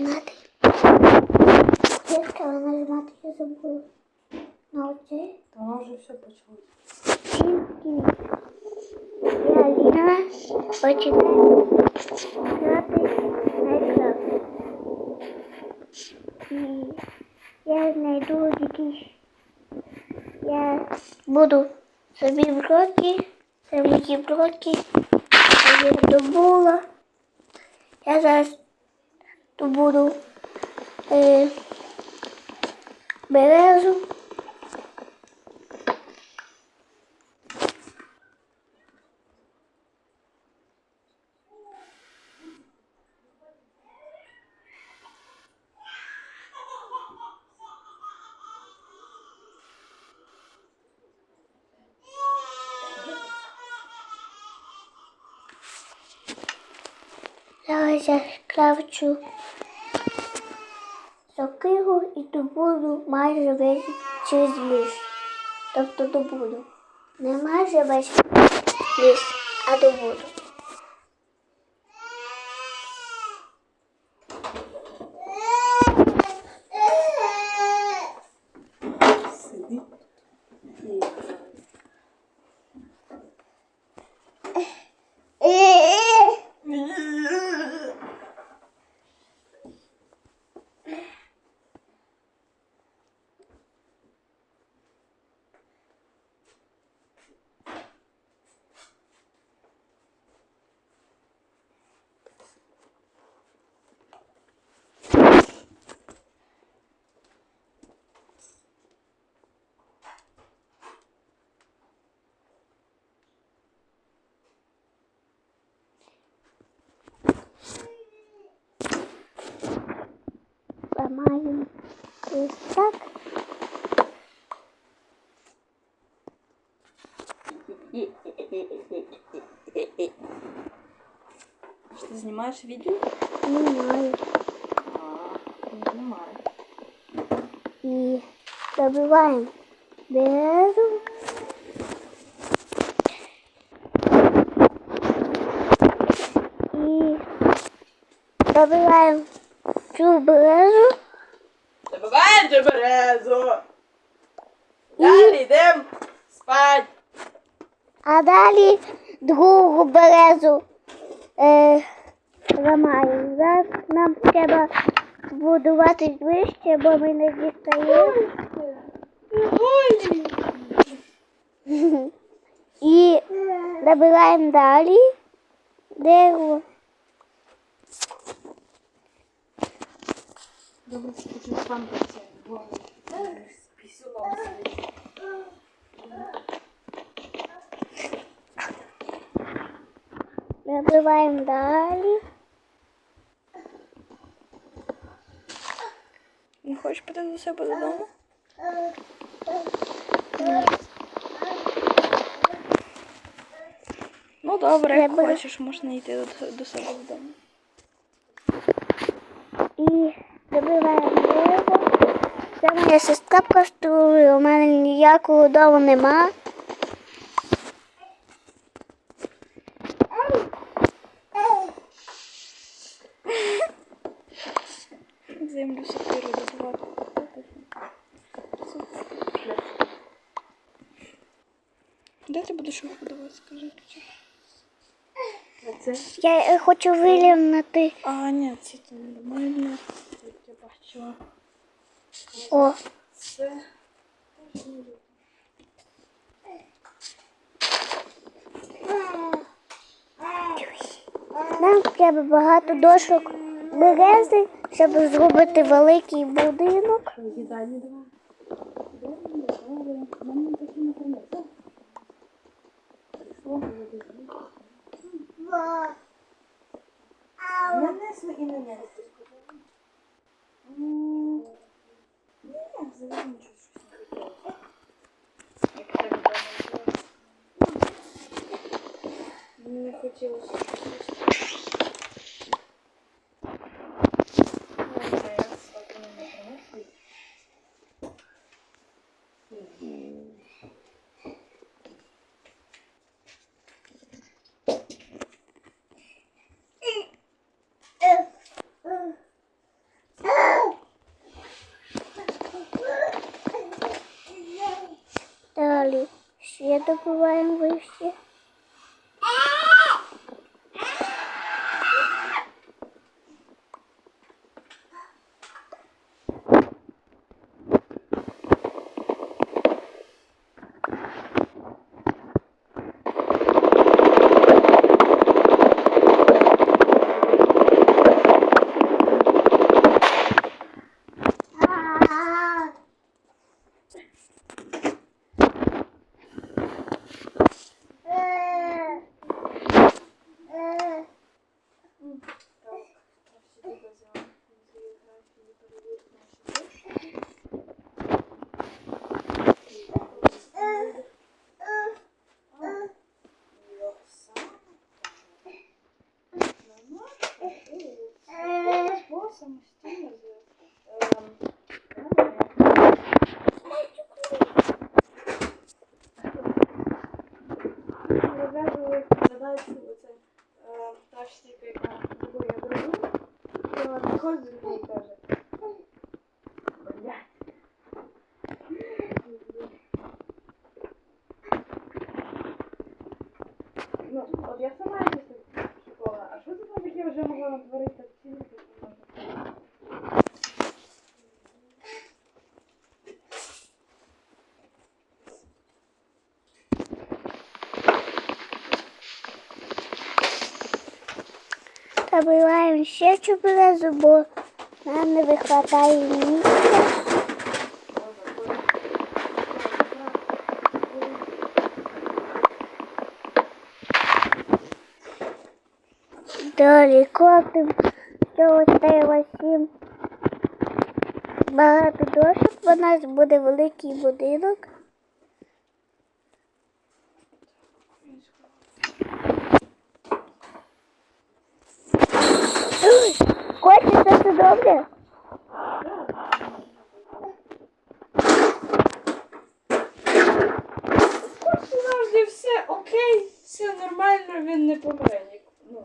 починати. Сказала нажимати, я забула. На оце. Та вона вже все почала. Тільки я Аліна починаю грати Майнкрафт. І я знайду якісь. Я буду собі блоки, це мої блоки. Я добула. Я зараз добуду е, березу. Зараз я кравчу сокиру і добуду майже весь через ліс. Тобто добуду. Не майже весь ліс, а добуду. Ламаю ось так. Що ти знімаєш відео? Знімаю. А, не знімаю. І добиваємо березу. І добиваємо цю березу. Березу! Далі йдемо спать! А далі другу березу е, ламаємо. Зараз нам треба будувати вище, бо ми не дістаємо. І добираємо далі дерево. Добре, що хочу. З пісюном сидить. Добиваємо далі. Не хочеш піти до себе додому? Ну добре, як хочеш, можна йти до, до себе додому. І. Це моя сестра каструє, у мене ніякого дому нема. Землю сокиру добувати. Де ти будеш його будувати, скажи? Я е, хочу вирівняти. А, ні, це нормально. Я бачила. О, Це. нам треба багато дошок берези, щоб зробити великий будинок. Їдальні давай. Нанесли хотілося. Далі ще добуваємо вище. Таке вже могла натворити в цілі? Добиваємо ще чупрезу, бо нам не вистачає місця. Далі копимо, що осталось сім. Багато дошок, у нас буде великий будинок. Хочеш це все добре? Все окей, все нормально, він не помре. Ну.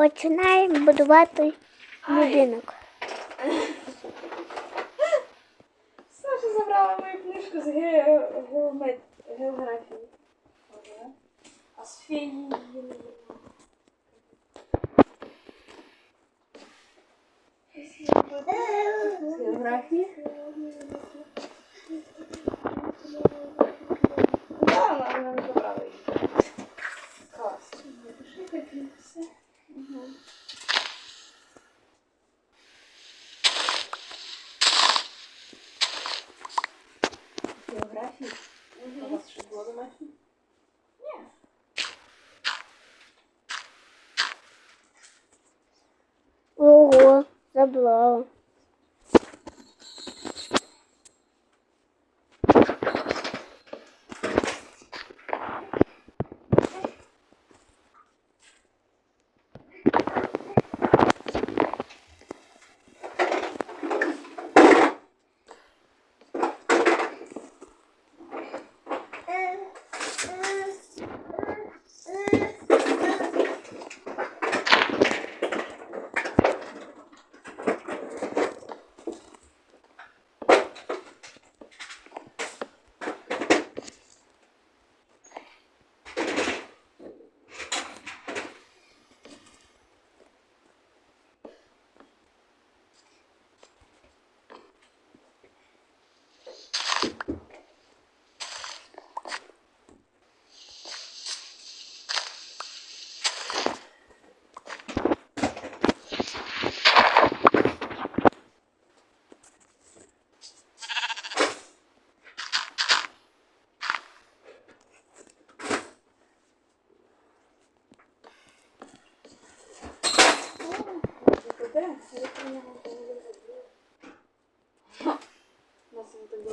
починаємо будувати будинок. Саша забрала мою книжку з ге... географії. А з феї Ого,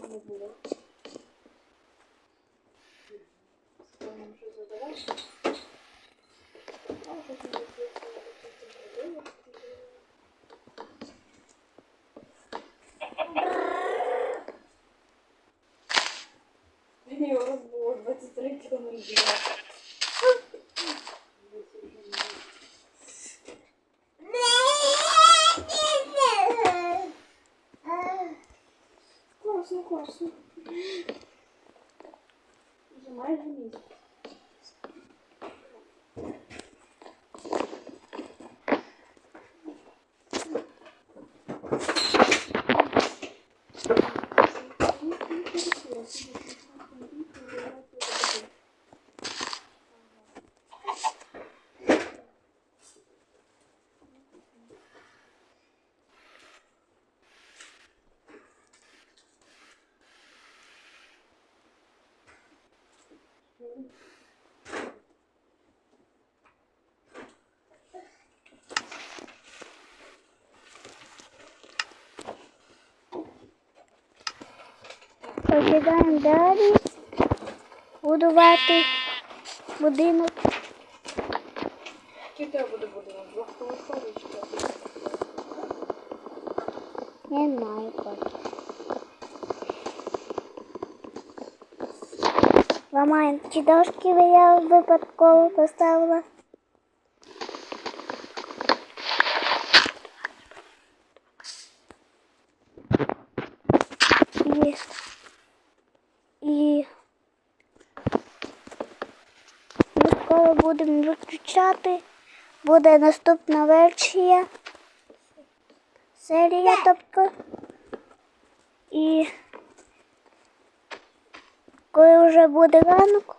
Довго не було. Скажемо, що задавати. А, щось не здається, я тут зробила. Він його розбуло 23 кілометри. Класно, класно. Вже майже місяць. Покидаємо далі. Будувати будинок. Який тебе буде будинок? Двохповерховий чи що? Не знаю поки. Ламаємо ті дошки, я випадково поставила. І, Будемо виключати. Буде наступна версія. Серія, тобто. І коли вже буде ранок,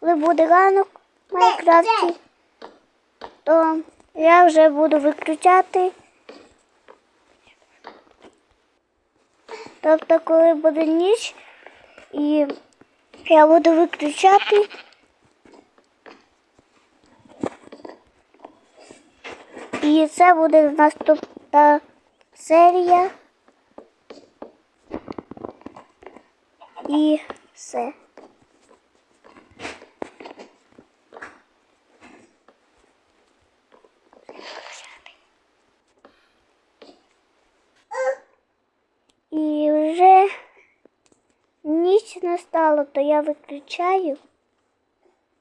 коли буде ранок в Майнкрафті, то я вже буду виключати. Тобто, коли буде ніч, і я буду виключати. І це буде наступна серія. І все. Настала, то я виключаю.